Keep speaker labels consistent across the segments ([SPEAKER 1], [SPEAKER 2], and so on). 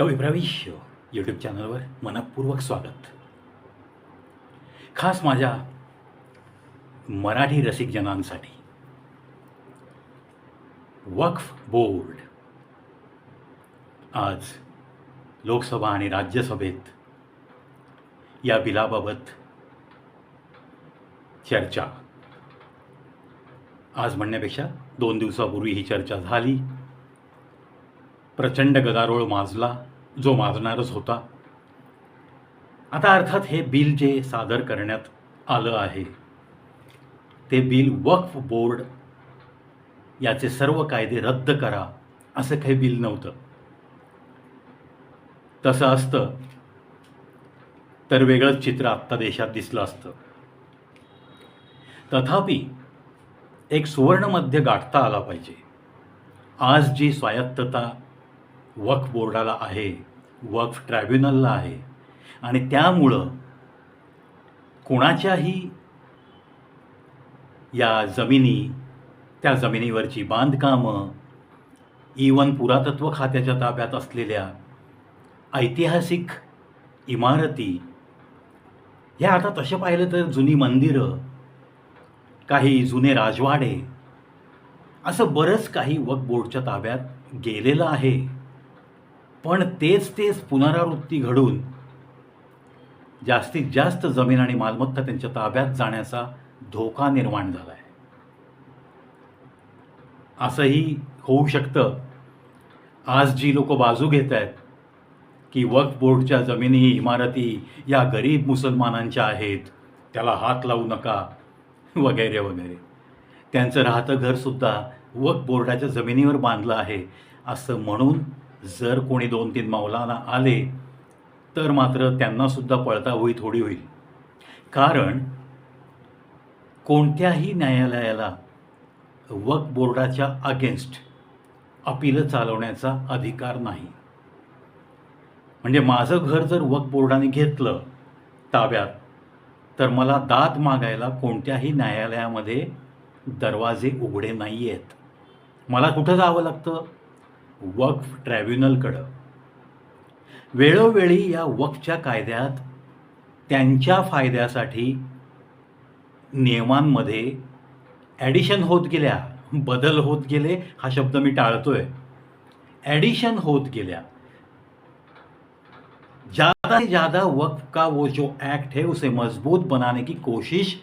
[SPEAKER 1] कविप्रविश्य YouTube चॅनलवर मनपूर्वक स्वागत. खास माझ्या मराठी रसिकजनांसाठी. वक्फ बोर्ड. आज लोकसभा आणि राज्यसभेत या बिलाबाबत चर्चा. आज म्हणण्यापेक्षा दोन दिवसापूर्वी ही चर्चा झाली. प्रचंड गदारोळ माजला. जो माजणारच होता. आता अर्थात हे बिल जे सादर करण्यात आलं आहे ते बिल वक्फ बोर्ड याचे सर्व कायदे रद्द करा असं काही बिल नव्हतं. तसं असतं तर वेगळंच चित्र आत्ता देशात दिसलं असतं. तथापि एक सुवर्णमध्य गाठता आला पाहिजे. आज जी स्वायत्तता वक्फ बोर्डाला आहे वक्फ ट्रायब्युनलला आहे. आणि त्यामुळं कोणाच्याही या जमिनी त्या जमिनीवरची बांधकामं e इवन पुरातत्व खात्याच्या ताब्यात असलेल्या ऐतिहासिक इमारती ह्या आता तसे पाहिलं तर जुनी मंदिरं काही जुने राजवाडे असं बरंच काही वक बोर्डच्या ताब्यात गेलेलं आहे. पण तेच तेच पुनरावृत्ती घडून जास्तीत जास्त जमीन आणि मालमत्ता त्यांच्या ताब्यात जाण्याचा धोका निर्माण झाला आहे असंही होऊ शकतं. आज जी लोक बाजू घेत आहेत की वक्फ बोर्डच्या जमिनी इमारती या गरीब मुसलमानांच्या आहेत त्याला हात लावू नका वगैरे वगैरे. त्यांचं राहतं घरसुद्धा वक्फ बोर्डाच्या जमिनीवर बांधलं आहे असं म्हणून जर कोणी दोन तीन मौलाना आले तर मात्र त्यांनासुद्धा पळता होई थोडी होईल. कारण कोणत्याही न्यायालयाला वक बोर्डाच्या अगेन्स्ट अपील चालवण्याचा अधिकार नाही. म्हणजे माझं घर जर वक बोर्डाने घेतलं ताब्यात तर मला दाद मागायला कोणत्याही न्यायालयामध्ये दरवाजे उघडे नाही आहेत मला कुठं जावं लागतं? वक्फ ट्रॅब्युनलकडं. वेळोवेळी या वक्फच्या कायद्यात त्यांच्या फायद्यासाठी नियमांमध्ये ॲडिशन होत गेल्या बदल होत गेले हा शब्द मी टाळतोय. एडिशन होत गेल्या. ज़्यादा से ज़्यादा वक्फ का वो जो एक्ट है उसे मजबूत बनाने की कोशिश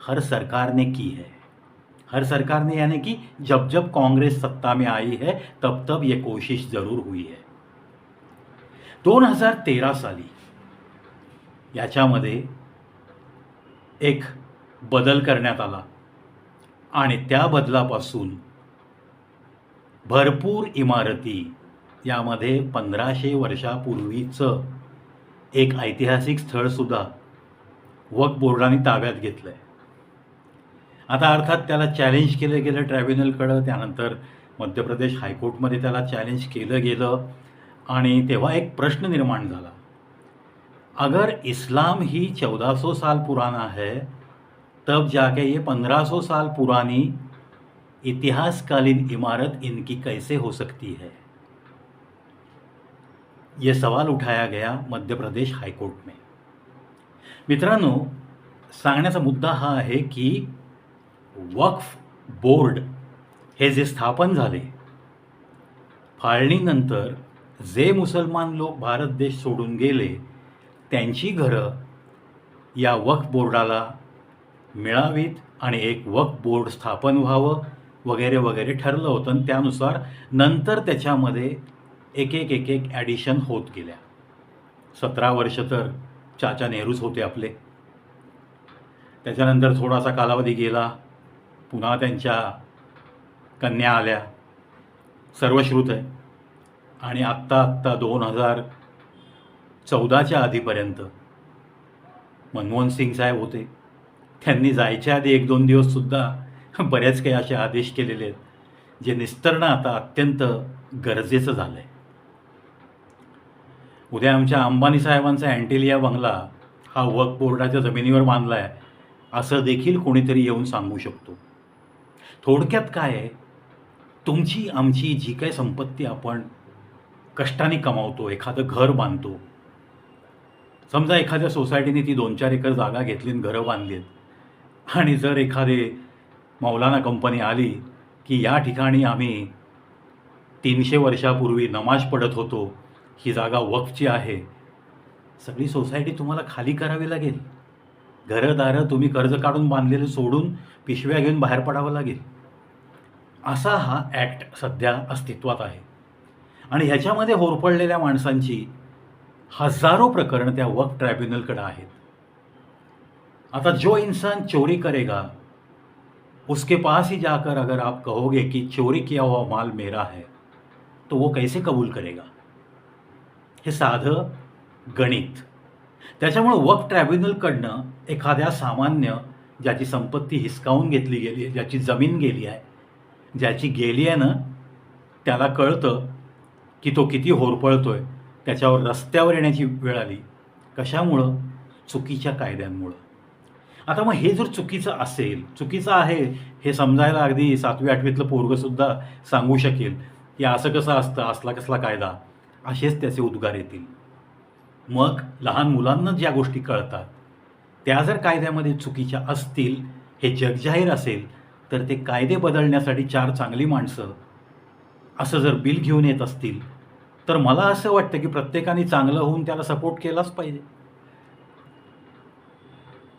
[SPEAKER 1] हर सरकार ने की है. हर सरकार ने यानी कि जब जब कांग्रेस सत्ता में आई है तब तब ये कोशिश ज़रूर हुई है। दोन हजार तेरा साली याच्यामध्ये एक बदल करण्यात आला आणि त्या बदलापासून भरपूर इमारती यामध्ये पंधराशे वर्षापूर्वीचं एक ऐतिहासिक स्थळसुद्धा वक्फ बोर्डाने ताब्यात घेतलं आहे आता अर्थात त्याला चॅलेंज केलं गेलं ट्रायब्युनलकडं त्यानंतर मध्य प्रदेश हायकोर्टमध्ये त्याला चॅलेंज केलं गेलं आणि तेव्हा एक प्रश्न निर्माण झाला. अगर इस्लाम ही चौदह सौ साल पुराना है तब जाके ये पंद्रह सौ साल पुरानी इतिहासकालीन इमारत इनकी कैसे हो सकती है? ये सवाल उठाया गया मध्य प्रदेश हायकोर्ट में। मित्रांनो सांगण्याचा मुद्दा हा आहे की वक्फ बोर्ड हे जे स्थापन झाले फाळणीनंतर जे मुसलमान लोक भारत देश सोडून गेले त्यांची घरं या वक्फ बोर्डाला मिळावीत आणि एक वक्फ बोर्ड स्थापन व्हावं वगैरे वगैरे ठरलं होतं. आणि त्यानुसार नंतर त्याच्यामध्ये एक एक एक एक ॲडिशन होत गेल्या. सतरा वर्ष तर चाचा नेहरूच होते आपले. त्याच्यानंतर थोडासा कालावधी गेला. पुन्हा त्यांच्या कन्या आल्या. सर्वश्रुत आहे. आणि आत्ता आत्ता दोन हजार चौदाच्या आधीपर्यंत मनमोहन सिंग साहेब होते. त्यांनी जायच्या आधी एक दोन दिवससुद्धा बरेच काही असे आदेश केलेले आहेत जे निस्तरणं आता अत्यंत गरजेचं झालं आहे उद्या आमच्या अंबानी साहेबांचा अँटेलिया बंगला हा वर्क बोर्डाच्या जमिनीवर बांधला आहे असं देखील कोणीतरी येऊन सांगू शकतो. थोडक्यात काय आहे? तुमची आमची जी काही संपत्ती आपण कष्टाने कमावतो एखादं घर बांधतो समजा एखाद्या सोसायटीने ती दोन चार एकर जागा घेतली आणि घरं बांधली आहेत. आणि जर एखादे मौलाना कंपनी आली की या ठिकाणी आम्ही तीनशे वर्षापूर्वी नमाज पडत होतो ही जागा वक्फची आहे सगळी सोसायटी तुम्हाला खाली करावी लागेल. घरदारं तुम्ही कर्ज काढून बांधलेलं सोडून पिशव्या घेऊन बाहेर पडावं लागेल. असा हा ॲक्ट सध्या अस्तित्वात आहे. आणि ह्याच्यामध्ये होरपळलेल्या माणसांची हजारो प्रकरण त्या वक ट्रायब्युनलकडं आहेत. आता जो इंसान चोरी करेगा उसके पास ही जाकर अगर आप कहोगे कि चोरी किया हुआ माल मेरा है तो वो कैसे कबूल करेगा? हे साधं गणित. त्याच्यामुळं वक्फ ट्रॅब्युनलकडनं एखाद्या सामान्य ज्याची संपत्ती हिसकावून घेतली गेली आहे ज्याची जमीन गेली आहे ज्याची गेली आहे ना त्याला कळतं की तो किती होरपळतो आहे त्याच्यावर रस्त्यावर येण्याची वेळ आली. कशामुळं? चुकीच्या कायद्यांमुळं. आता मग हे जर चुकीचं असेल चुकीचं आहे हे समजायला अगदी सातवी आठवीतलं पोरगंसुद्धा सांगू शकेल की असं कसं असतं असला कसला कायदा असेच त्याचे उद्गार येतील. मग लहान मुलांना ज्या गोष्टी कळतात त्या जर कायद्यामध्ये चुकीच्या असतील हे जगजाहीर असेल तर ते कायदे बदलण्यासाठी चार चांगली माणसं असं जर बिल घेऊन येत असतील तर मला असं वाटतं की प्रत्येकाने चांगलं होऊन त्याला सपोर्ट केलाच पाहिजे.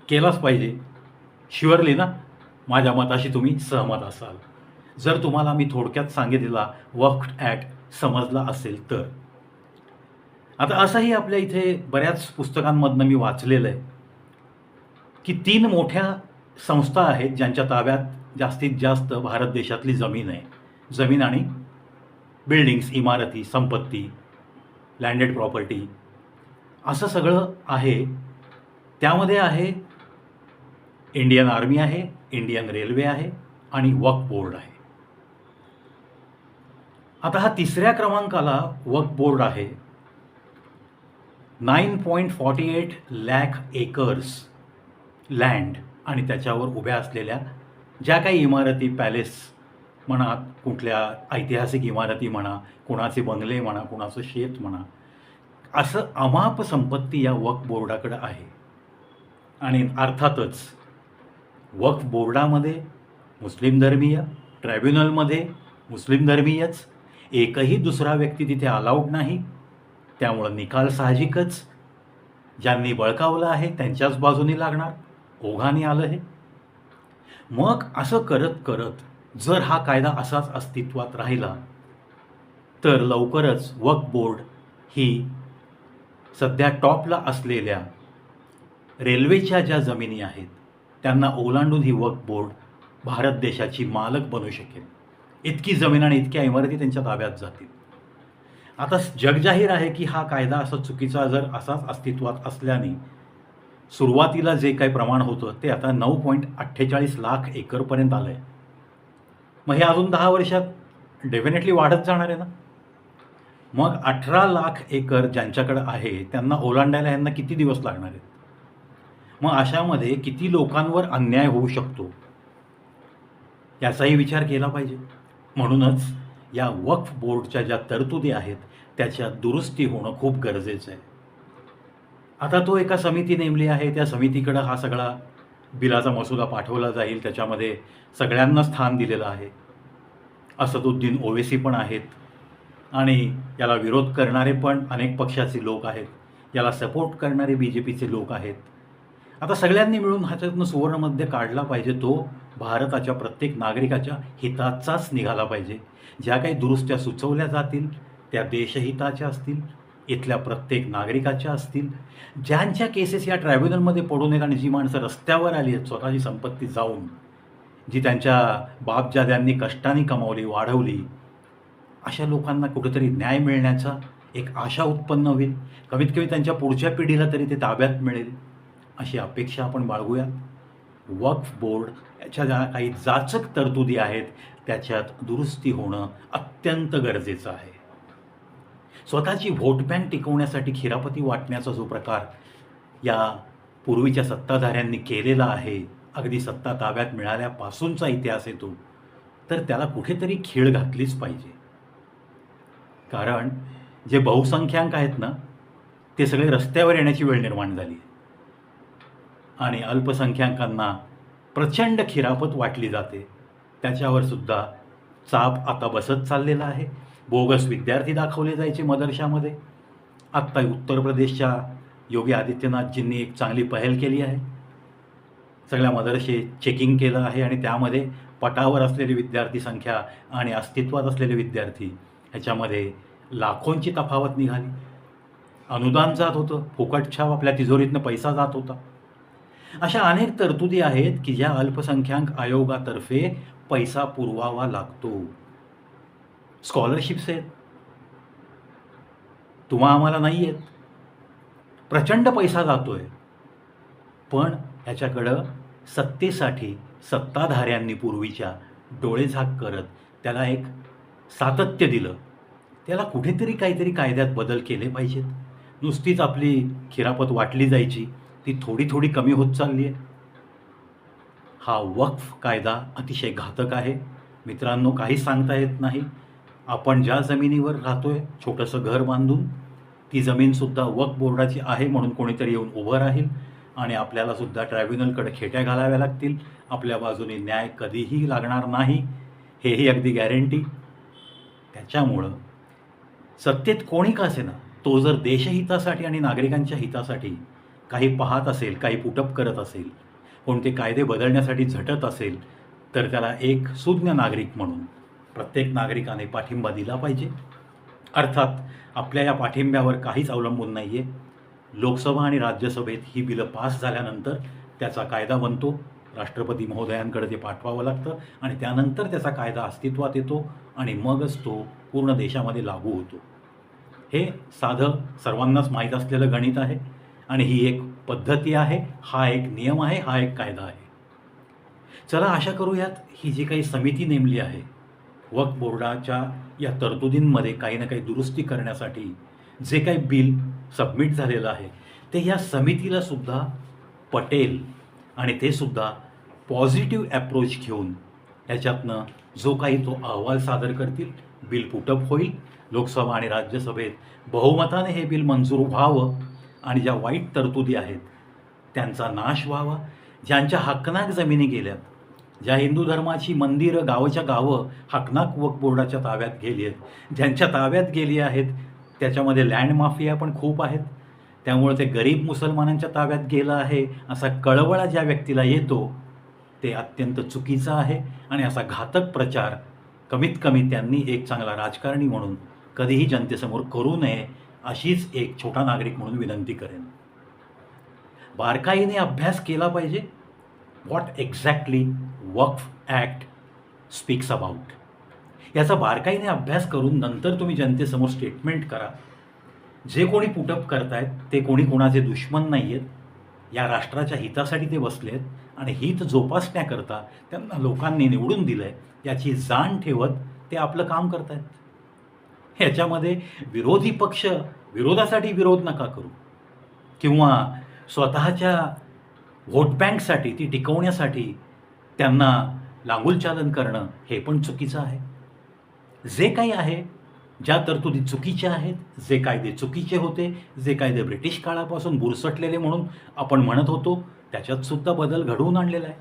[SPEAKER 1] केलाच पाहिजे. शिवरली ना? माझ्या मताशी तुम्ही सहमत असाल. जर तुम्हाला मी थोडक्यात सांगितलेला वक्फ ॲक्ट समजला असेल तर. आता असंही आपल्या इथे बऱ्याच पुस्तकांमधनं मी वाचलेलं आहे की तीन मोठ्या संस्था आहेत ज्यांच्या ताब्यात जास्तीत जास्त भारत देशातली जमीन आहे. जमीन आणि बिल्डिंग्स इमारती संपत्ती लँडेड प्रॉपर्टी असं सगळं आहे. त्यामध्ये आहे इंडियन आर्मी आहे इंडियन रेल्वे आहे आणि वक्फ बोर्ड आहे. आता हा तिसऱ्या क्रमांकाला वक्फ बोर्ड आहे. Nine point forty eight lakh acres land आणि त्याच्यावर उभ्या असलेल्या ज्या काही इमारती पॅलेस म्हणा कुठल्या ऐतिहासिक इमारती म्हणा कुणाचे बंगले म्हणा कुणाचं शेत म्हणा असं अमाप संपत्ती या वक्फ बोर्डाकडं आहे. आणि अर्थातच वक्फ बोर्डामध्ये मुस्लिम धर्मीय ट्रायब्युनलमध्ये मुस्लिम धर्मीयच एकही दुसरा व्यक्ती तिथे अलाउड नाही. त्यामुळं निकाल साहजिकच ज्यांनी बळकावलं आहे त्यांच्याच बाजूनी लागणार. ओघाने आलं हे. मग असं करत करत जर हा कायदा असाच अस्तित्वात राहिला तर लवकरच वक्फ बोर्ड ही सध्या टॉपला असलेल्या रेल्वेच्या ज्या जमिनी आहेत त्यांना ओलांडून ही वक्फ बोर्ड भारत देशाची मालक बनू शकेल. इतकी जमीन आणि इतक्या इमारती त्यांच्या ताब्यात जातील. आता जगजाहीर आहे की हा कायदा असा चुकीचा जर असाच अस्तित्वात असल्याने सुरुवातीला जे काही प्रमाण होतं ते आता नऊ पॉईंट अठ्ठेचाळीस लाख एकरपर्यंत आलं आहे मग हे अजून दहा वर्षात डेफिनेटली वाढत जाणार आहे ना? मग अठरा लाख एकर ज्यांच्याकडे आहे त्यांना ओलांडायला यांना किती दिवस लागणार आहेत? मग अशामध्ये किती लोकांवर अन्याय होऊ शकतो? याचाही विचार केला पाहिजे. म्हणूनच या वक्फ बोर्डच्या ज्या तरतुदी आहेत त्याच्या दुरुस्ती होणं खूप गरजेचं आहे. आता तो एका समिती नेमली आहे त्या समितीकडं हा सगळा बिलाचा मसुदा पाठवला जाईल त्याच्यामध्ये सगळ्यांना स्थान दिलेलं आहे. असदुद्दीन ओवेसी पण आहेत आणि याला विरोध करणारे पण अनेक पक्षाचे लोक आहेत. याला सपोर्ट करणारे बी जे पीचे लोक आहेत. आता सगळ्यांनी मिळून ह्याच्यातनं सुवर्णमध्ये काढला पाहिजे तो भारताच्या प्रत्येक नागरिकाच्या हिताचाच निघाला पाहिजे. ज्या काही दुरुस्त्या सुचवल्या जातील त्या देशहिताच्या असतील इथल्या प्रत्येक नागरिकाच्या असतील. ज्यांच्या केसेस या ट्रायब्युनलमध्ये पडून आहेत आणि जी माणसं रस्त्यावर आली आहेत स्वतःची संपत्ती जाऊन जी त्यांच्या बापजाद्यांनी कष्टाने कमावली वाढवली अशा लोकांना कुठेतरी न्याय मिळण्याचा एक आशा उत्पन्न होईल. कमीत कमी त्यांच्या पुढच्या पिढीला तरी ते ताब्यात मिळेल. अशी अपेक्षा आपण बाळगूयात. वक्फ बोर्ड याच्या ज्या काही जाचक तरतुदी आहेत त्याच्यात दुरुस्ती होणं अत्यंत गरजेचं आहे. स्वतःची व्होट बँक टिकवण्यासाठी खिरापती वाटण्याचा जो प्रकार या पूर्वीच्या सत्ताधाऱ्यांनी केलेला आहे अगदी सत्ता ताब्यात मिळाल्यापासूनचा इतिहास येतो तर त्याला कुठेतरी खीळ घातलीच पाहिजे. कारण जे बहुसंख्याक आहेत ना ते सगळे रस्त्यावर येण्याची वेळ निर्माण झाली आणि अल्पसंख्याकांना प्रचंड खिरापत वाटली जाते. त्याच्यावर सुद्धा चाप आता बसत चाललेला आहे. बोगस विद्यार्थी दाखवले जायचे मदरशामध्ये. आत्ता उत्तर प्रदेशच्या योगी आदित्यनाथजींनी एक चांगली पहल केली आहे. सगळ्या मदरसे चेकिंग केलं आहे आणि त्यामध्ये पटावर असलेली विद्यार्थी संख्या आणि अस्तित्वात असलेले विद्यार्थी ह्याच्यामध्ये लाखोंची तफावत निघाली. अनुदान जात होतं. फुकट छाप आपल्या तिजोरीतनं पैसा जात होता. अशा अनेक तरतुदी आहेत की ज्या अल्पसंख्याक आयोगातर्फे पैसा पुरवावा लागतो. स्कॉलरशिप्स आहेत. तुम्हा आम्हाला नाही आहेत प्रचंड पैसा जातोय. पण ह्याच्याकडं सत्तेसाठी सत्ताधाऱ्यांनी पूर्वीच्या डोळेझाक करत त्याला एक सातत्य दिलं. त्याला कुठेतरी काहीतरी कायद्यात बदल केले पाहिजेत. नुसतीच आपली खिरापत वाटली जायची. ती थोडी थोडी कमी होत चालली आहे. हा वक्फ कायदा अतिशय घातक आहे. मित्रांनो काही सांगता येत नाही. आपण ज्या जमिनीवर राहतो आहे छोटंसं घर बांधून ती जमीनसुद्धा वक्फ बोर्डाची आहे म्हणून कोणीतरी येऊन उभं राहील आणि आपल्यालासुद्धा ट्रायब्युनलकडे खेट्या घालाव्या लागतील. आपल्या बाजूने न्याय कधीही लागणार नाही. हेही अगदी गॅरंटी. त्याच्यामुळं सत्तेत कोणी का असेना? तो जर देशहितासाठी आणि नागरिकांच्या हितासाठी काही पाहत असेल काही पुटअप करत असेल कोणते कायदे बदलण्यासाठी झटत असेल तर त्याला एक सुज्ञ नागरिक म्हणून प्रत्येक नागरिकाने पाठिंबा दिला पाहिजे. अर्थात आपल्या या पाठिंब्यावर काहीच अवलंबून नाही आहे लोकसभा आणि राज्यसभेत ही बिलं पास झाल्यानंतर त्याचा कायदा बनतो. राष्ट्रपती महोदयांकडे ते पाठवावं लागतं आणि त्यानंतर त्याचा कायदा अस्तित्वात येतो आणि मगच तो पूर्ण देशामध्ये लागू होतो. हे साधं सर्वांनाच माहीत असलेलं गणित आहे. आणि ही एक पद्धती आहे हा एक नियम आहे हा एक कायदा आहे. चला आशा करूयात ही जी काही समिती नेमली आहे वक्फ बोर्डाच्या या तरतुदींमध्ये काही ना काही दुरुस्ती करण्यासाठी जे काही बिल सबमिट झालेलं आहे ते या समितीला सुद्धा पटेल आणि ते सुद्धा पॉझिटिव्ह ॲप्रोच घेऊन याच्यातनं जो काही तो अहवाल सादर करतील बिल पुटअप होईल. लोकसभा आणि राज्यसभेत बहुमताने हे बिल मंजूर व्हावं आणि ज्या वाईट तरतुदी आहेत त्यांचा नाश व्हावा. ज्यांच्या हकनाक जमिनी गेल्यात ज्या हिंदू धर्माची मंदिरं गावच्या गावं हकनाक वक बोर्डाच्या ताब्यात गेली आहेत ज्यांच्या ताब्यात गेली आहेत त्याच्यामध्ये लँड माफिया पण खूप आहेत. त्यामुळे ते गरीब मुसलमानांच्या ताब्यात गेलं आहे असा कळवळा ज्या व्यक्तीला येतो ते अत्यंत चुकीचं आहे आणि असा घातक प्रचार कमीत कमी त्यांनी एक चांगला राजकारणी म्हणून कधीही जनतेसमोर करू नये अशीच एक छोटा नागरिक म्हणून विनंती करेन. बारकाईने अभ्यास केला पाहिजे. What exactly Waqf act speaks about याचा बारकाईने अभ्यास करून नंतर तुम्ही जनतेसमोर स्टेटमेंट करा. जे कोणी पुटअप करतायत ते कोणी कोणाचे दुश्मन नाही आहेत या राष्ट्राच्या हितासाठी ते बसले आहेत आणि हित जोपासण्याकरता त्यांना लोकांनी निवडून दिलं आहे याची जाण ठेवत ते आपलं काम करतायत. ह्याच्यामध्ये विरोधी पक्ष विरोधासाठी विरोध नका करू. किंवा स्वतःच्या व्होट बँकसाठी ती टिकवण्यासाठी त्यांना लांगुलचालन करणं हे पण चुकीचं आहे. जे काही आहे ज्या तरतुदी चुकीच्या आहेत जे कायदे चुकीचे होते जे कायदे ब्रिटिश काळापासून बुरसटलेले म्हणून आपण म्हणत होतो त्याच्यात सुद्धा बदल घडवून आणलेला आहे.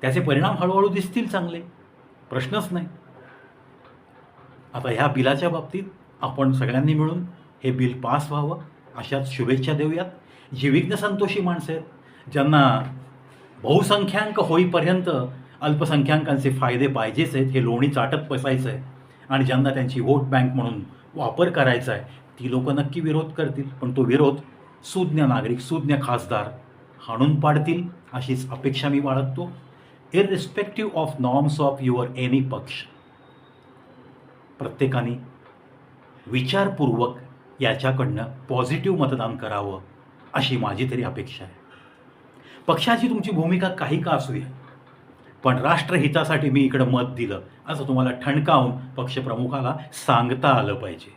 [SPEAKER 1] त्याचे परिणाम हळूहळू दिसतील चांगले. प्रश्नच नाही. आता ह्या बिलाच्या बाबतीत आपण सगळ्यांनी मिळून हे बिल पास व्हावं अशाच शुभेच्छा देऊयात. जी विघ्न संतोषी माणसं आहेत ज्यांना बहुसंख्याक होईपर्यंत अल्पसंख्याकांचे फायदे पाहिजेच आहेत हे लोणी चाटत बसायचं आहे आणि ज्यांना त्यांची वोट बँक म्हणून वापर करायचा आहे ती लोक नक्की विरोध करतील. पण तो विरोध सुज्ञ नागरिक सुज्ञ खासदार हाणून पाडतील अशीच अपेक्षा मी बाळगतो. Irrespective of norms of your any पक्ष. प्रत्येकाने विचारपूर्वक याच्याकडनं पॉझिटिव्ह मतदान करावं अशी माझी तरी अपेक्षा आहे. पक्षाची तुमची भूमिका काही का असू द्या पण राष्ट्रहितासाठी मी इकडं मत दिलं असं तुम्हाला ठणकावून पक्षप्रमुखाला सांगता आलं पाहिजे.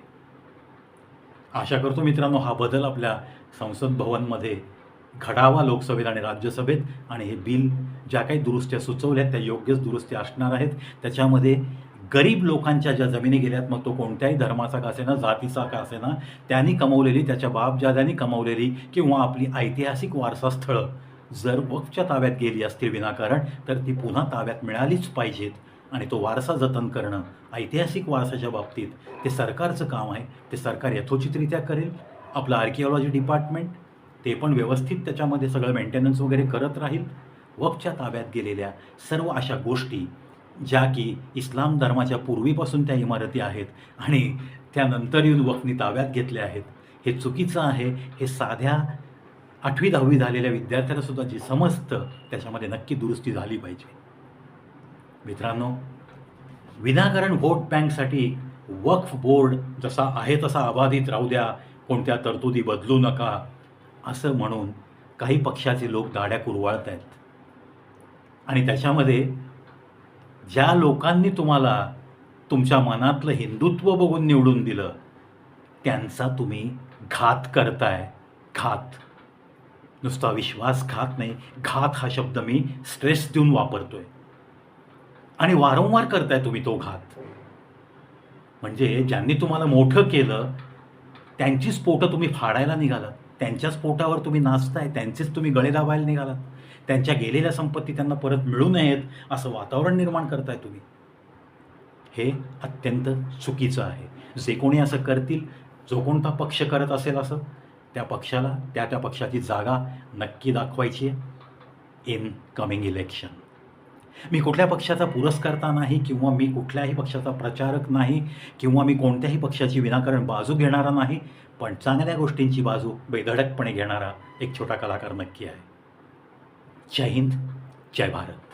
[SPEAKER 1] आशा करतो मित्रांनो हा बदल आपल्या संसद भवनमध्ये घडावा लोकसभेत आणि राज्यसभेत आणि हे बिल ज्या काही दुरुस्त्या सुचवल्या त्या योग्यच दुरुस्त्या असणार आहेत. त्याच्यामध्ये गरीब लोकांच्या ज्या जमिनी गेल्यात मग तो कोणत्याही धर्माचा का असेना जातीचा का असेना त्यांनी कमवलेली त्याच्या बापजाद्यांनी कमवलेली किंवा आपली ऐतिहासिक वारसास्थळं जर वक्फच्या ताब्यात गेली असतील विनाकारण तर ती पुन्हा ताब्यात मिळालीच पाहिजेत. आणि तो वारसा जतन करणं ऐतिहासिक वारसाच्या बाबतीत ते सरकारचं काम आहे. ते सरकार यथोचितरित्या करेल. आपलं आर्किओलॉजी डिपार्टमेंट ते पण व्यवस्थित त्याच्यामध्ये सगळं मेंटेनन्स वगैरे करत राहील. वक्फच्या ताब्यात गेलेल्या सर्व अशा गोष्टी ज्या की इस्लाम धर्माच्या पूर्वीपासून त्या इमारती आहेत आणि त्यानंतर येऊन वखनी ताब्यात घेतल्या आहेत. हे चुकीचं आहे. हे साध्या आठवी दहावी झालेल्या विद्यार्थ्यालासुद्धा जी जे समजतं त्याच्यामध्ये नक्की दुरुस्ती झाली पाहिजे. मित्रांनो विनाकारण व्होट बँकसाठी वक्फ बोर्ड जसा आहे तसा अबाधित राहू द्या. कोणत्या तरतुदी बदलू नका. असं म्हणून काही पक्षाचे लोक दाड्या कुरवाळत आहेत आणि त्याच्यामध्ये ज्या लोकांनी तुम्हाला तुमच्या मनातलं हिंदुत्व बघून निवडून दिलं त्यांचा तुम्ही घात करताय. घात. नुसता विश्वासघात नाही. घात हा शब्द मी स्ट्रेस देऊन वापरतोय. आणि वारंवार करताय तुम्ही तो घात. म्हणजे ज्यांनी तुम्हाला मोठं केलं त्यांचीच पोटं तुम्ही फाडायला निघालात. त्यांच्याच पोटावर तुम्ही नाचताय त्यांचेच तुम्ही गळे दाबायला निघालात. त्यांच्या गेलेल्या संपत्ती त्यांना परत मिळू नयेत असं वातावरण निर्माण करताय तुम्ही. हे अत्यंत चुकीचं आहे. जे कोणी असं करतील जो कोणता पक्ष करत असेल असं त्या पक्षाला त्या त्या पक्षाची जागा नक्की दाखवायची आहे. इन कमिंग इलेक्शन मी कुठल्या पक्षाचा पुरस्कर्ता नाही किंवा मी कुठल्याही पक्षाचा प्रचारक नाही किंवा मी कोणत्याही पक्षाची विनाकारण बाजू घेणारा नाही पण चांगल्या गोष्टींची बाजू बेधडकपणे घेणारा एक छोटा कलाकार नक्की आहे. जय हिंद जय भारत।